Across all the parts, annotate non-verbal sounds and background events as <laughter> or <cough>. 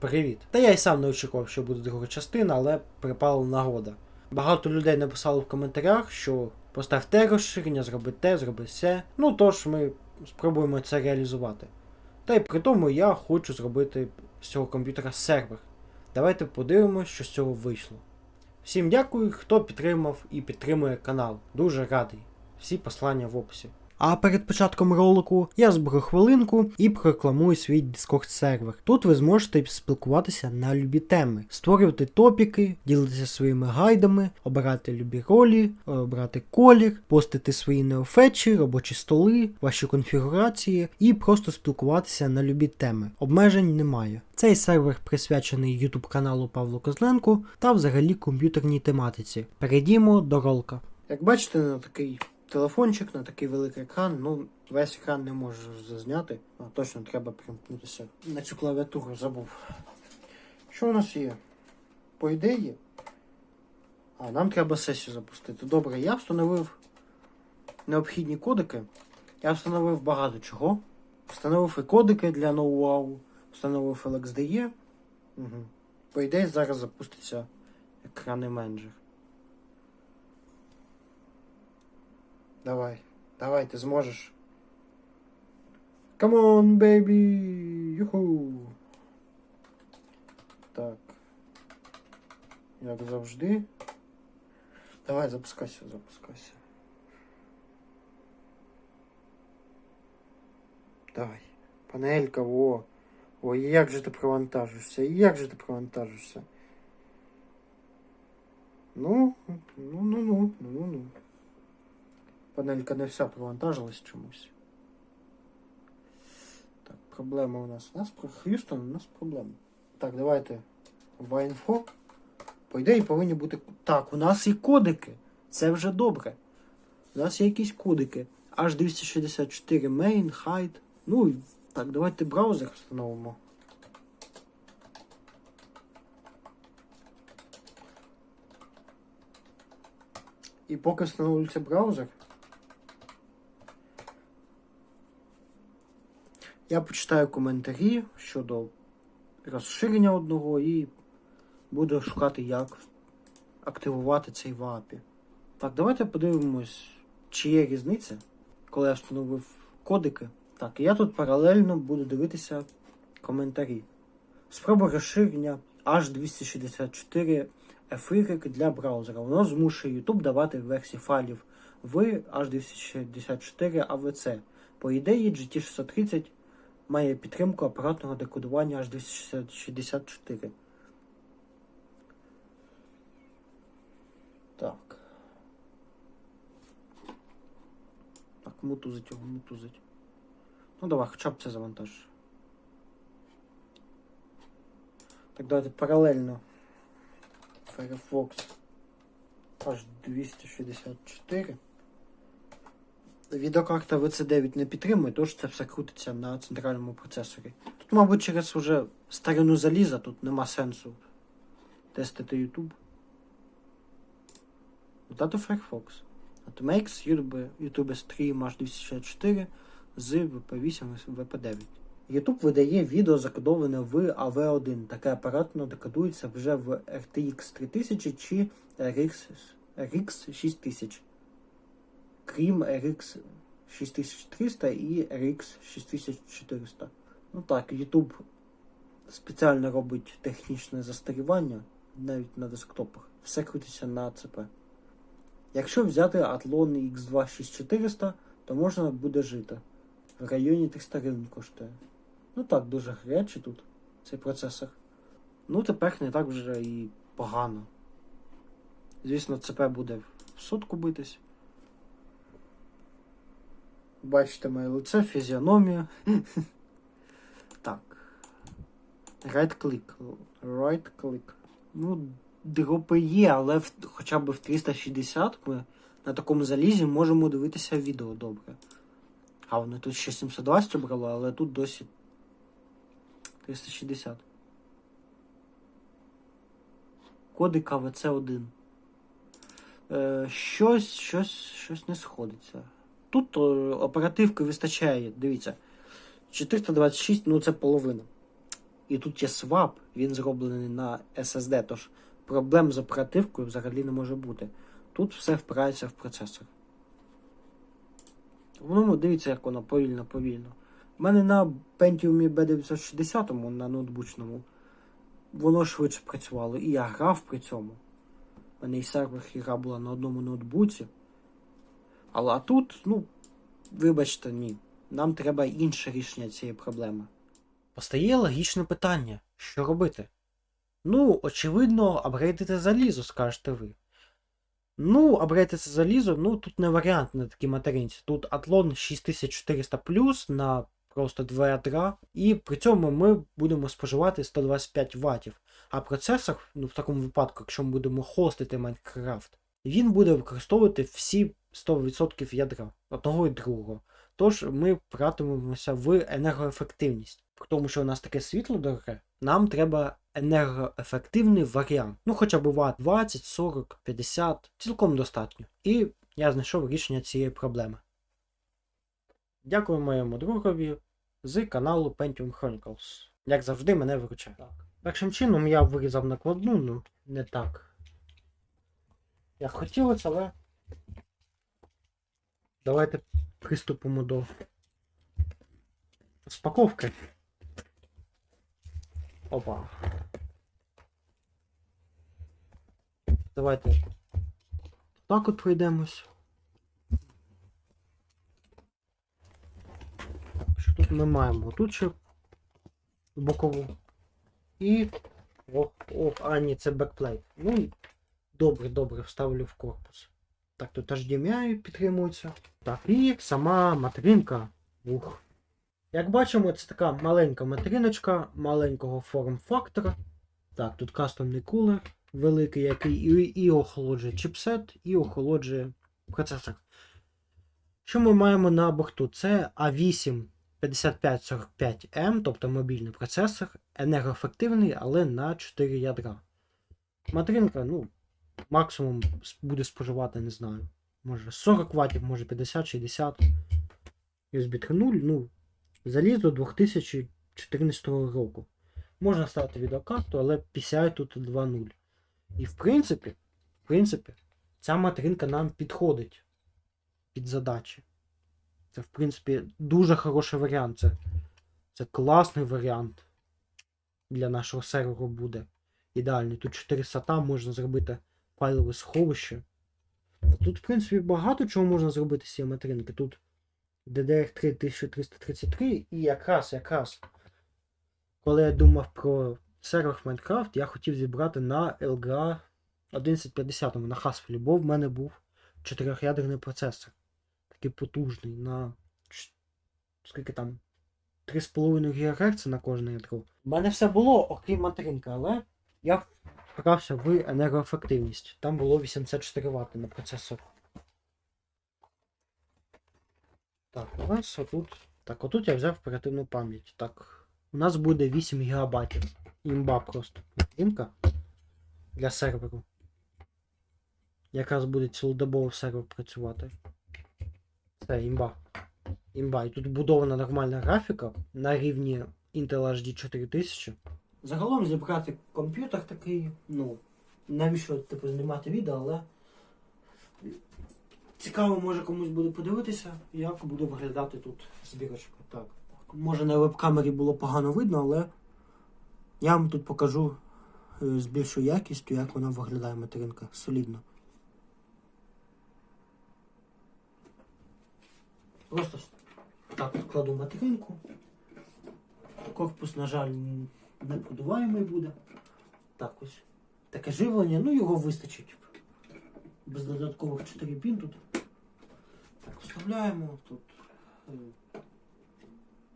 Привіт. Та я й сам не очікував, що буде друга частина, але припала нагода. Багато людей написало в коментарях, що постав те розширення, зроби те, зроби все. Ну тож ми спробуємо це реалізувати. Та й при тому я хочу зробити з цього комп'ютера сервер. Давайте подивимося, що з цього вийшло. Всім дякую, хто підтримав і підтримує канал. Дуже радий. Всі послання в описі. А перед початком ролику я зберу хвилинку і прорекламую свій Discord сервер. Тут ви зможете спілкуватися на любі теми, створювати топіки, ділитися своїми гайдами, обирати любі ролі, обирати колір, постити свої неофетчі, робочі столи, ваші конфігурації і просто спілкуватися на любі теми. Обмежень немає. Цей сервер присвячений YouTube каналу Павло Козленко та взагалі комп'ютерній тематиці. Перейдімо до ролика. Як бачите, на такий телефончик, на такий великий екран, ну весь екран не можу зазняти. А, точно треба примкнутися. На цю клавіатуру забув. Що у нас є? По ідеї. А, нам треба сесію запустити. Добре, я встановив необхідні кодики. Я встановив багато чого. Встановив і кодики для ноу-вау, встановив LXDE. Угу. По ідеї, зараз запуститься екранний менеджер. Давай, давай, ти зможеш. Come on, baby! Юху! Так. Як завжди. Давай, запускайся, запускайся. Давай. Панелька, во. Ой, як же ти провантажишся? Як же ти провантажишся? Ну, ну, ну, ну, ну, ну. Панелька не вся провантажилась чомусь. Так, проблема у нас. У нас про Х'юстон, у нас проблема. Так, давайте в інфо. По ідеї повинні бути. Так, у нас є кодики. Це вже добре. У нас є якісь кодики. H264 main, height. Ну, так, давайте браузер встановимо. І поки встановлюється браузер. Я почитаю коментарі щодо розширення одного і буду шукати, як активувати цей в апі. Так, давайте подивимось, чи є різниця, коли я встановив кодики. Так, я тут паралельно буду дивитися коментарі. Спроба розширення H264 FY для браузера. Воно змушує YouTube давати версії файлів в H264 AVC. По ідеї, GT630 має підтримку апаратного декодування H264. Так. Так, мутузить його, мутузить. Ну давай, хоча б це завантаж. Так, давайте паралельно. Firefox H264. Відеокарта VC9 не підтримує, тож це все крутиться на центральному процесорі. Тут, мабуть, через уже старину заліза тут нема сенсу тестити YouTube. Додати Firefox. От Makes YouTube, YouTube Stream H264 з VP8 і VP9. YouTube видає відео закодоване в AV1. Таке апаратно декодується вже в RTX 3000 чи RX, RX 6000 крім RX 6300 і RX 6400. Ну так, YouTube спеціально робить технічне застарівання навіть на десктопах. Все крутиться на ЦП. Якщо взяти Athlon X2 6400, то можна буде жити. В районі 300 гривень коштує. Ну так, дуже гарячий тут цей процесор. Ну, тепер не так вже і погано. Звісно, ЦП буде в сотку битись. Бачите моє лице, фізіономію. <laughs> так. Right click. Right click. Ну, дропи є, але в, хоча б в 360 ми на такому залізі можемо дивитися відео добре. А вони тут ще 720 обрали, але тут досі 360. Кодик АВЦ1. Е, щось, щось, щось не сходиться. Тут оперативки вистачає, дивіться. 426, ну це половина. І тут є свап, він зроблений на SSD, тож проблем з оперативкою взагалі не може бути. Тут все впирається в процесор. Воно дивіться, як воно повільно, повільно. У мене на Pentium B960 на ноутбучному воно швидше працювало, і я грав при цьому. У мене і сервер і гра була на одному ноутбуці. Але а тут, ну, вибачте, ні. Нам треба інше рішення цієї проблеми. Постає логічне питання: що робити? Ну, очевидно, апгрейдити залізо, скажете ви. Ну, апгрейдити залізо, ну тут не варіант на такій материнці. Тут Athlon 6400 на просто два ядра, і при цьому ми будемо споживати 125 Вт. А процесор, ну в такому випадку, якщо ми будемо хостити Майнкрафт, він буде використовувати всі 100% ядра одного і другого. Тож ми впиратимемося в енергоефективність. При тому, що у нас таке світло дороге, нам треба енергоефективний варіант. Ну, хоча б Вт 20, 40, 50, цілком достатньо. І я знайшов рішення цієї проблеми. Дякую моєму другові з каналу Pentium Chronicles. Як завжди, мене виручає. Першим чином я вирізав накладну, ну не так. Як хотілося, але. Давайте приступимо до розпаковки. Опа. Давайте так от пройдемось. Що тут ми маємо? Тут ще бокову. І. Ох, ох, а ні, це бекплейт. Ну, добре, добре, вставлю в корпус. Так, тут HDMI підтримується. Так, і сама материнка. Ух. Як бачимо, це така маленька материночка маленького форм-фактора. Так, тут кастомний кулер великий, який і, і охолоджує чипсет, і охолоджує процесор. Що ми маємо на борту? Це A8 5545M, тобто мобільний процесор, енергоефективний, але на 4 ядра. Материнка, ну, максимум буде споживати, не знаю. Може 40 Вт, може 50-60. USB 3.0, ну, залізо 2014 року. Можна ставити відеокарту, але PCI тут 2.0. І в принципі, в принципі, ця материнка нам підходить під задачі. Це, в принципі, дуже хороший варіант. Це, це класний варіант для нашого серверу буде. Ідеальний. Тут 4 SATA можна зробити файлове сховище. Тут, в принципі, багато чого можна зробити з цієї материнки. Тут DDR3 1333 і якраз, якраз, коли я думав про сервер Minecraft, я хотів зібрати на LGA 1150 на Haswell, бо в мене був 4-ядерний процесор. Такий потужний на скільки там 3,5 ГГц на кожне ядро. У мене все було, окрім материнки, але я вправся в енергоефективність. Там було 84 Вт на процесор. Так, у нас отут. Так, отут я взяв оперативну пам'ять. Так, у нас буде 8 ГБ. Імба просто. Материнка для серверу. Якраз буде цілодобово сервер працювати. Це імба. Імба. І тут вбудована нормальна графіка на рівні Intel HD 4000. Загалом зібрати комп'ютер такий, ну, навіщо типу знімати відео, але цікаво, може комусь буде подивитися, як буде виглядати тут збірочка. Так. Може на веб-камері було погано видно, але я вам тут покажу е, з більшою якістю, як вона виглядає материнка солідно. Просто так кладу материнку. Корпус, на жаль, не продуваємий буде. Так ось. Таке живлення, ну його вистачить. Без додаткових 4 пін тут. Так, вставляємо тут е,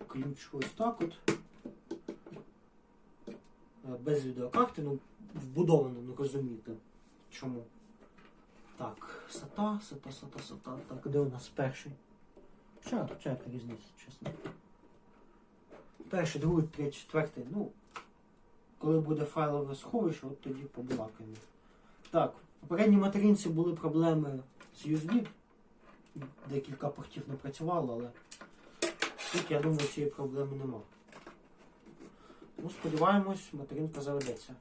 ключ ось так от. Е, Без відеокарти, ну, вбудовано, ну розумієте. Чому? Так, сата, сата, сата, сата. Так, де у нас перший? Ча, ча, різниця, чесно. Перший, другий, третій, четвертий. Ну, коли буде файлове сховище, от тоді побалакаємо. Так, в попередній материнці були проблеми з USB. Декілька портів не працювало, але тут, я думаю, цієї проблеми нема. Ну, сподіваємось, материнка заведеться.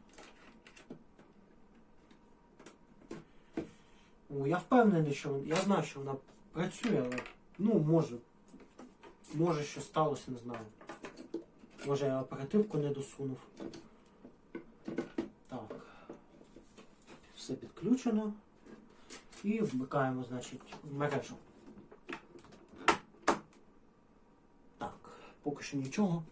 О, я впевнений, що я знаю, що вона працює, але ну може. Може що сталося, не знаю. Може я оперативку не досунув. Так. Все підключено. І вмикаємо, значить, мережу. Так, поки що нічого.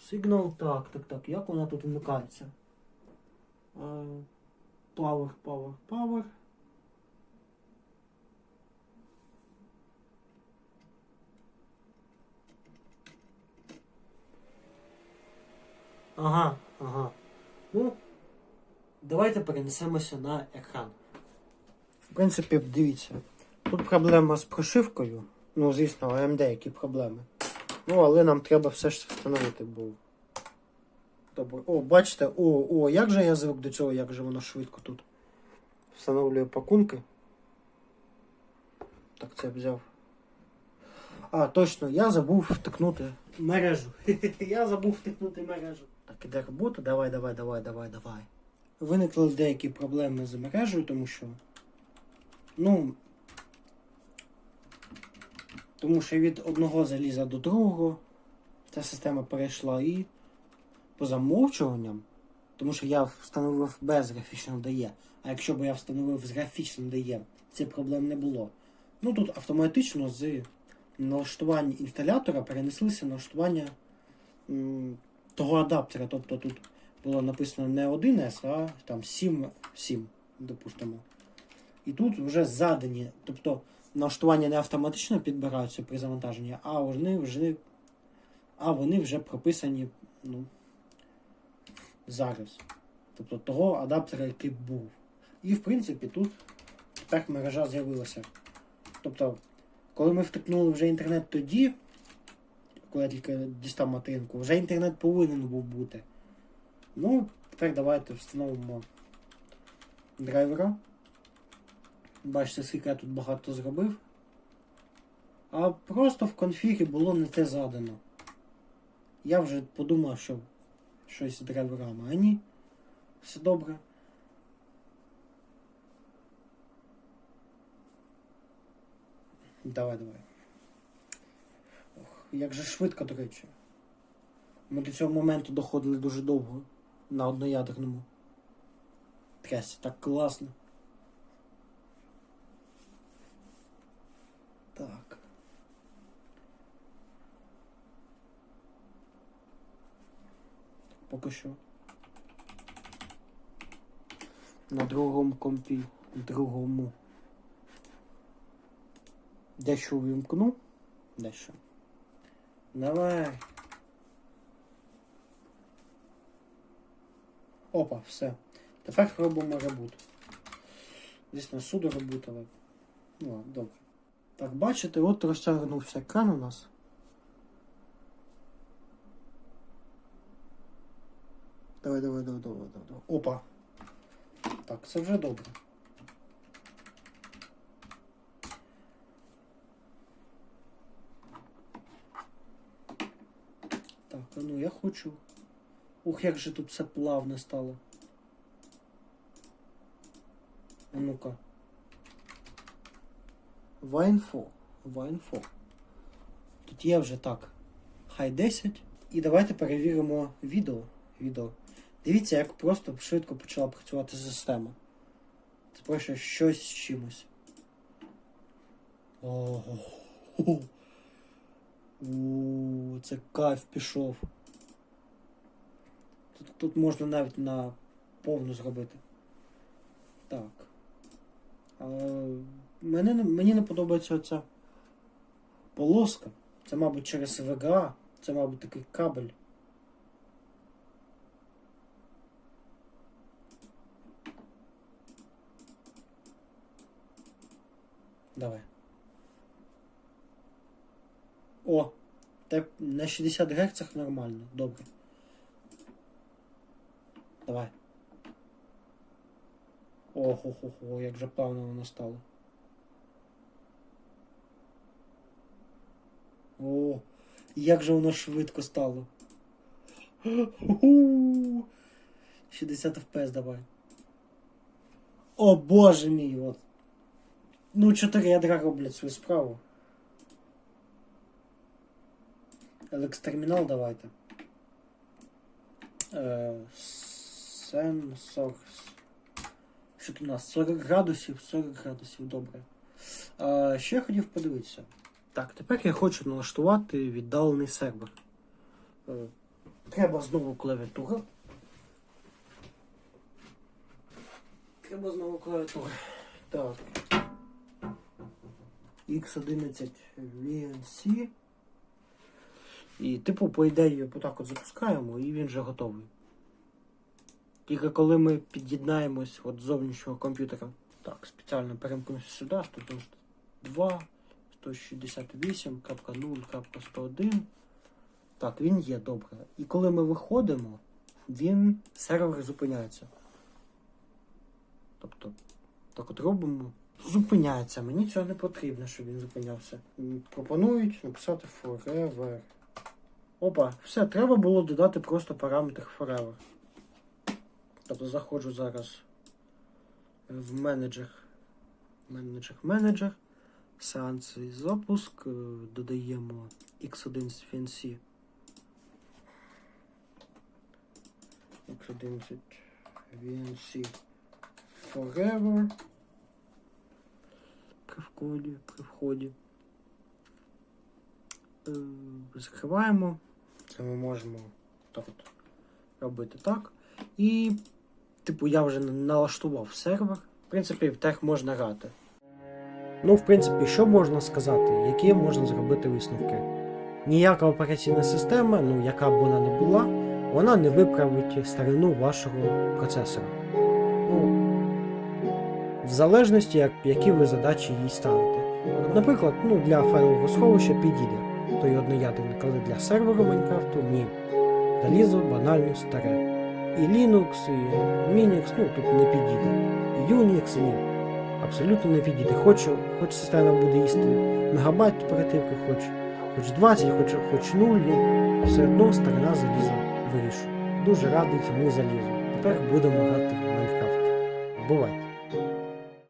Сигнал, так, так, так. Як вона тут вмикається? Е, Power, power, power. Ага, ага. Ну, давайте перенесемося на екран. В принципі, дивіться. Тут проблема з прошивкою. Ну, звісно, AMD які проблеми. Ну, але нам треба все ж встановити, бо. Добре. О, бачите, о, о, як же я звик до цього, як же воно швидко тут. Встановлюю пакунки. Так, це взяв. А, точно, я забув втикнути мережу. <laughs> я забув втикнути мережу. Так, іде робота, давай, давай, давай, давай, давай. Виникли деякі проблеми з мережею, тому що. Ну. Тому що від одного заліза до другого ця система перейшла і по замовчуванням, тому що я встановив без графічного DE, а якщо б я встановив з графічним DE, цих проблем не було. Ну тут автоматично з налаштування інсталятора перенеслися налаштування того адаптера. Тобто тут було написано не 1С, а там 7, 7, допустимо. І тут вже задані, тобто налаштування не автоматично підбираються при завантаженні, а вони вже, а вони вже прописані ну, зараз. Тобто того адаптера, який був. І в принципі тут тепер мережа з'явилася. Тобто, коли ми втикнули вже інтернет тоді, коли я тільки дістав материнку, вже інтернет повинен був бути. Ну, тепер давайте встановимо драйвера. Бачите, скільки я тут багато зробив. А просто в конфігі було не те задано. Я вже подумав, що щось з драйверами. А ні. Все добре. Давай, давай. Як же швидко, до речі. Ми до цього моменту доходили дуже довго на одноядерному. Трясся, так класно. Так. Поки що. На другому компі. Другому. Дещо увімкну. Дещо. Давай. Опа, все. Тепер робимо ребут. Звісно, суду ребут. Ну, ладно, добре. Так, бачите, от розтягнувся екран у нас. Давай, давай, давай, давай. давай. Опа. Так, це вже добре. Так, а ну я хочу. Ух, як же тут все плавно стало. А ну-ка. Вайнфо. Вайнфо. Тут є вже так. Хай 10. І давайте перевіримо відео. відео. Дивіться, як просто швидко почала працювати система. Це просто щось з чимось. Ого. У, це кайф пішов. Тут, тут можна навіть на повну зробити. Так. Але мене, не- мені не подобається оця полоска. Це, мабуть, через VGA. Це, мабуть, такий кабель. Давай. О, те на 60 Гц нормально, добре. Давай. Ого-го-го, як же плавно воно стало. О, Як же воно швидко стало. 60 FPS давай. О боже мій, от. Ну, 4 ядра роблять свою справу. Елекс-термінал давайте. Е, Sensors. Що тут у нас? 40 градусів, 40 градусів, добре. А, ще хотів подивитися. Так, тепер я хочу налаштувати віддалений сервер. Е, Треба знову клавіатура. Треба знову клавіатура. Так. X11 VNC. І, типу, по ідеї, отак от запускаємо, і він вже готовий. Тільки коли ми під'єднаємось от зовнішнього комп'ютера. Так, спеціально перемкнувся сюди, 192, 168.0.101. Так, він є добре. І коли ми виходимо, він сервер зупиняється. Тобто, так от робимо. Зупиняється. Мені цього не потрібно, щоб він зупинявся. Пропонують написати forever. Опа, все, треба було додати просто параметр forever. Тобто заходжу зараз в менеджер. Менеджер, менеджер. Сеанси запуск. е, Додаємо X1 з FNC. X11 VNC Forever. При вході, при вході. Е, Закриваємо. Це ми можемо так от робити так. І, типу, я вже налаштував сервер. В принципі, в тех можна грати. Ну, в принципі, що можна сказати, які можна зробити висновки? Ніяка операційна система, ну яка б вона не була, вона не виправить старину вашого процесора. Ну, в залежності, як, які ви задачі їй ставите. Наприклад, ну, для файлового сховища підійде той одноядерник, але для серверу Майнкрафту ні. Залізо банально старе. І Linux, і Minix, ну тут не підійде. І Unix, ні. Абсолютно не підійде. Хоч, хоч система буде їсти мегабайт оперативки, хоч, хоч 20, хоч, хоч 0, ну все одно старина заліза вирішує. Дуже радий цьому залізу. Тепер будемо грати в Майнкрафт. Бувайте!